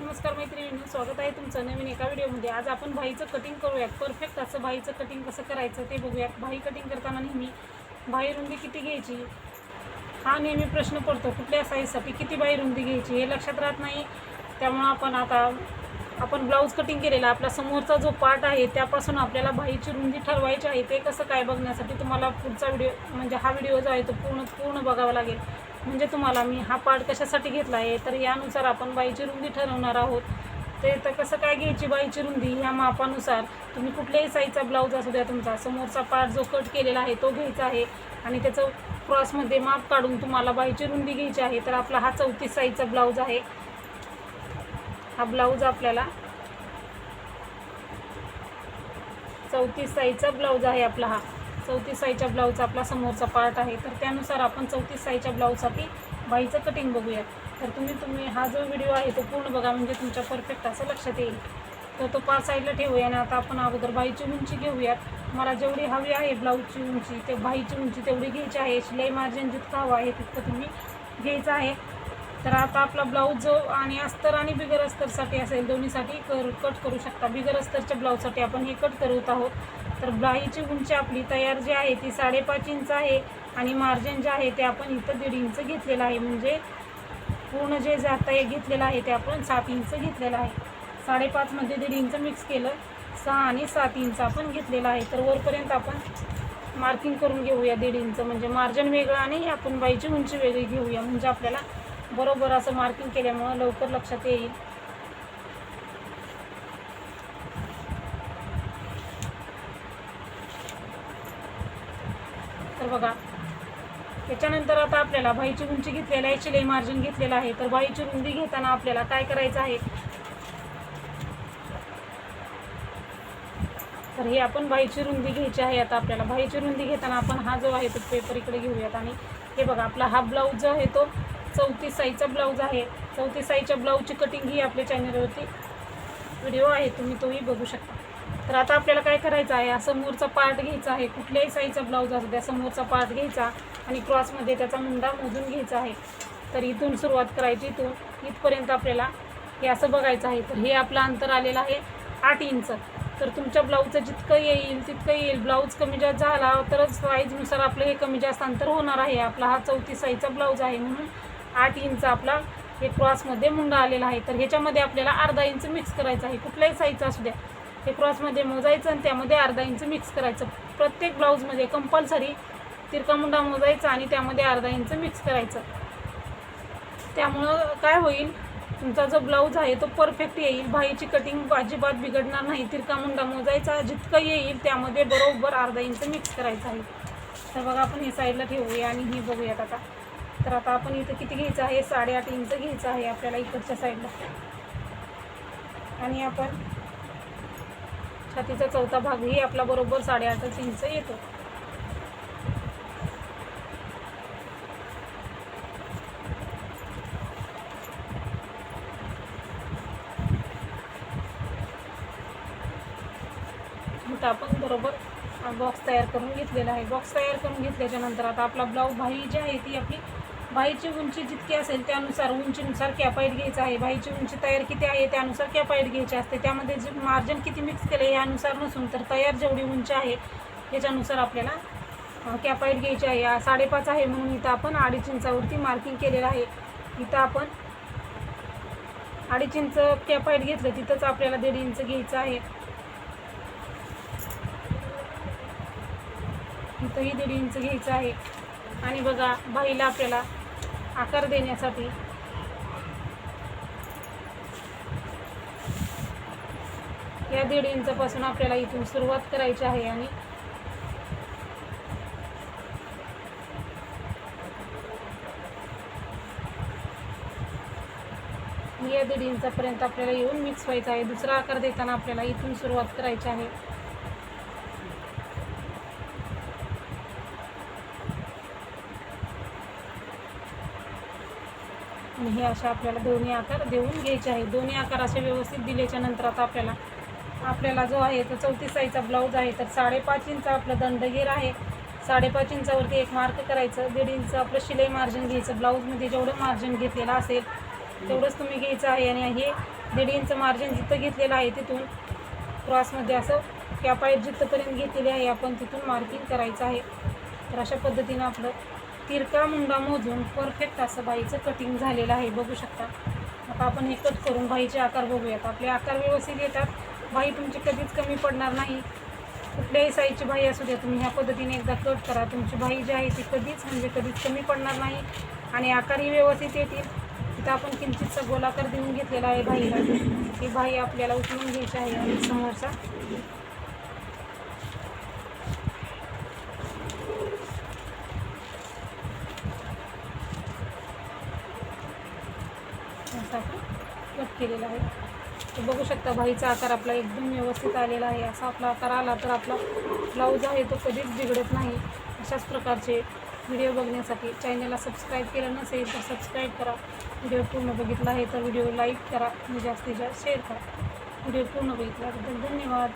नमस्कार मैत्रिणींनो स्वागत आहे तुमचं नवीन एका व्हिडिओमध्ये. आज आपण भाईचं कटिंग करूयात. परफेक्ट असं भाईचं कटिंग कसं करायचं ते बघूयात. भाई कटिंग करताना नेहमी भाई रुंदी किती घ्यायची? हा नेहमी प्रश्न पडतो. कुठल्या साईजसाठी किती बाई रुंदी घ्यायची? हे लक्षात राहत नाही. त्यामुळं आपण आता आपण ब्लाऊज कटिंग केलेला. आपला समोरचा जो पार्ट आहे त्यापासून आपल्याला भाईची रुंदी ठरवायची आहे. ते कसं काय बघण्यासाठी तुम्हाला पुढचा व्हिडिओ म्हणजे हा व्हिडिओ जो आहे तो पूर्ण पूर्ण बघावा लागेल. म्हणजे तुम्हाला मी हा पार्ट कशासाठी घेतला आहे तर यानुसार आपण बाईची रुंदी ठरवणार आहोत. ते तर कसं काय घ्यायची बाईची रुंदी? ह्या मापानुसार तुम्ही कुठल्याही साईजचा ब्लाऊज असू द्या तुमचा समोरचा पार्ट जो कट केलेला आहे तो घ्यायचा आहे आणि त्याचं क्रॉसमध्ये माप काढून तुम्हाला बाईची रुंदी घ्यायची आहे. तर आपला हा चौतीस साईजचा ब्लाऊज आहे. हा ब्लाऊज आपल्याला चौतीस साईजचा ब्लाऊज आहे आपला हा. चौतीस साईजच्या ब्लाऊजचा आपला समोरचा पार्ट आहे. तर त्यानुसार आपण चौतीस साईजच्या ब्लाऊजसाठी बाईचं कटिंग बघूयात. तर तुम्ही तुम्ही हा जो व्हिडिओ आहे तो पूर्ण बघा म्हणजे तुमच्या परफेक्ट असं लक्षात येईल. तर तो पाच साईडला ठेवूया आणि आता आपण अगोदर बाईची उंची घेऊयात. मला जेवढी हवी आहे ब्लाऊजची उंची ते बाईची उंची तेवढी घ्यायची आहे. शिलाई मार्जिन जितकं हवं आहे तितकं तुम्ही घ्यायचं आहे. तर आता आपला ब्लाऊज जो आणि अस्तर आणि बिगर अस्तरसाठी असेल दोन्हीसाठी कर कट करू शकता. बिगर अस्तरच्या ब्लाऊजसाठी आपण हे कट करत आहोत. तर ब्लाईची उंची आपली तयार जी आहे ती साडेपाच इंच आहे आणि मार्जिन जे आहे ते आपण इथं दीड इंच घेतलेलं आहे. म्हणजे पूर्ण जे जाता एक घेतलेलं आहे ते आपण सात इंच घेतलेलं आहे. साडेपाचमध्ये दीड इंच मिक्स केलं. सहा आणि सात इंच आपण घेतलेलं आहे. तर वरपर्यंत आपण मार्किंग करून घेऊया दीड इंच. म्हणजे मार्जिन वेगळं आणि आपण बाईची उंची वेगळी घेऊया. म्हणजे आपल्याला बरोबर असं मार्किंग केल्यामुळं लवकर लक्षात येईल. बघा. त्याच्यानंतर आता आपल्याला बाईची उंची घेतलेली आहे शिलाई मार्जिन घेतलेलं आहे. तर बाईची रुंदी घेताना आपल्याला काय करायचं आहे? तर हे आपण बाईची रुंदी घ्यायची आहे आता आपल्याला. बाईची रुंदी घेताना आपण हा जो आहे तो पेपर इकडे घेऊयात आणि हे बघा आपला हा ब्लाऊज जो आहे तो चौतीस साईजचा ब्लाऊज आहे. चौतीस साईजच्या ब्लाऊजची कटिंग ही आपल्या चॅनलवरती व्हिडिओ आहे तुम्ही तोही बघू शकता. तर आता आपल्याला काय करायचं आहे? समोरचा पार्ट घ्यायचा आहे. कुठल्याही साईजचा ब्लाऊज असू द्या समोरचा पार्ट घ्यायचा आणि क्रॉसमध्ये त्याचा मुंडा मोजून घ्यायचा आहे. तर इथून सुरुवात करायची इथून. इथपर्यंत आपल्याला हे असं बघायचं आहे. तर हे आपलं अंतर आलेलं आहे आठ इंच. तर तुमच्या ब्लाऊजचं जितकं येईल तितकं येईल. ब्लाऊज कमी जास्त झाला तरच साईजनुसार आपलं हे कमी जास्त अंतर होणार आहे. आपला हा चौतीस साईजचा ब्लाऊज आहे म्हणून आठ इंच आपला हे क्रॉसमध्ये मुंडा आलेला आहे. तर ह्याच्यामध्ये आपल्याला अर्धा इंच मिक्स करायचं आहे. कुठल्याही साईजचा असू द्या. हे क्रॉसमध्ये मोजायचं आणि त्यामध्ये अर्धा इंच मिक्स करायचं. प्रत्येक ब्लाऊजमध्ये कंपल्सरी तिरका मुंडा मोजायचा आणि त्यामध्ये अर्धा इंच मिक्स करायचं. त्यामुळं काय होईल तुमचा जो ब्लाऊज आहे तो परफेक्ट येईल. भाईची कटिंग अजिबात बिघडणार नाही. तिरका मुंडा मोजायचा जितकं येईल त्यामध्ये बरोबर अर्धा इंच मिक्स करायचं आहे. तर बघा आपण हे साईडला ठेवूया आणि हे बघूयात आता. तर आता आपण इथं किती घ्यायचं आहे? साडेआठ इंच घ्यायचं आहे आपल्याला इकडच्या साईडला आणि आपण छातीचा चौथा भागही आपला बरोबर साडेआठच इंच येतो. आपण बरोबर बॉक्स तयार करून घेतलेला आहे. बॉक्स तयार करून घेतल्याच्या नंतर आता आपला ब्लाऊज भाई जी आहे ती आपली बाईची उंची जितकी असेल त्यानुसार उंचीनुसार कॅपाईट घ्यायचं आहे. बाईची उंची तयार किती आहे त्यानुसार कॅपाईट घ्यायची असते. त्यामध्ये जे मार्जिन किती मिक्स केलं आहे यानुसार नसून तर तयार जेवढी उंची आहे याच्यानुसार आपल्याला कॅपाईट घ्यायची आहे. साडेपाच आहे म्हणून इथं आपण अडीच इंचावरती मार्किंग केलेलं आहे. इथं आपण अडीच इंच कॅपाईट घेतलं तिथंच आपल्याला दीड इंच घ्यायचं आहे. इथंही दीड इंच घ्यायचं आहे. आणि बघा बाईला आपल्याला आकार देण्यासाठी. या दीड इंचापासून आपल्याला इथून सुरुवात करायची आहे आणि या दीड इंचापर्यंत आपल्याला येऊन मिक्स व्हायचं आहे. दुसरा आकार देताना आपल्याला इथून सुरुवात करायची आहे. हे असे आपल्याला दोन्ही आकार देऊन घ्यायचे आहे दोन्ही आकार असे व्यवस्थित दिल्याच्या नंतर आता आपल्याला आपल्याला जो आहे तो चौतीस साईजचा ब्लाऊज आहे तर साडेपाच इंच आपलं दंडगीर आहे. साडेपाच इंचावरती एक मार्क करायचं दीड इंच आपलं शिलाई मार्जिन घ्यायचं ब्लाऊजमध्ये जेवढं मार्जिन घेतलेलं असेल तेवढंच तुम्ही घ्यायचं आहे. आणि हे दीड इंच मार्जिन जिथं घेतलेलं आहे तिथून क्रॉसमध्ये असं कॅपाईट जिथंपर्यंत घेतलेली आहे आपण तिथून मार्किंग करायचं आहे. तर अशा पद्धतीनं आपलं तिरका मुंडा मोजून परफेक्ट असं बाईचं कटिंग झालेलं आहे. बघू शकता. आता आपण हे कट करून बाईचे आकार बघूयात. आपले आकार व्यवस्थित येतात. बाई तुमची कधीच कमी पडणार नाही. कुठल्याही साईजची बाई असू द्या तुम्ही ह्या पद्धतीने एकदा कट करा. तुमची बाई जी आहे ती कधीच म्हणजे कधीच कमी पडणार नाही आणि आकारही व्यवस्थित येतील. तिथं आपण किंचितचा गोलाकार देऊन घेतलेला आहे बाईला. ती बाई आपल्याला उचलून घ्यायची आहे आणि समोरचा. असं कट केलेला आहे. तर बघू शकता बाईचा आकार आपला एकदम व्यवस्थित आलेला आहे. असा आपला आकार आला तर आपला ब्लाऊज आहे तो कधीच बिघडत नाही. अशाच प्रकारचे व्हिडिओ बघण्यासाठी चॅनलला सबस्क्राईब केलं नसेल तर सबस्क्राईब करा. व्हिडिओ पूर्ण बघितला आहे तर व्हिडिओ लाईक करा. आणि जास्तीत जास्त शेअर करा. व्हिडिओ पूर्ण बघितल्याबद्दल धन्यवाद.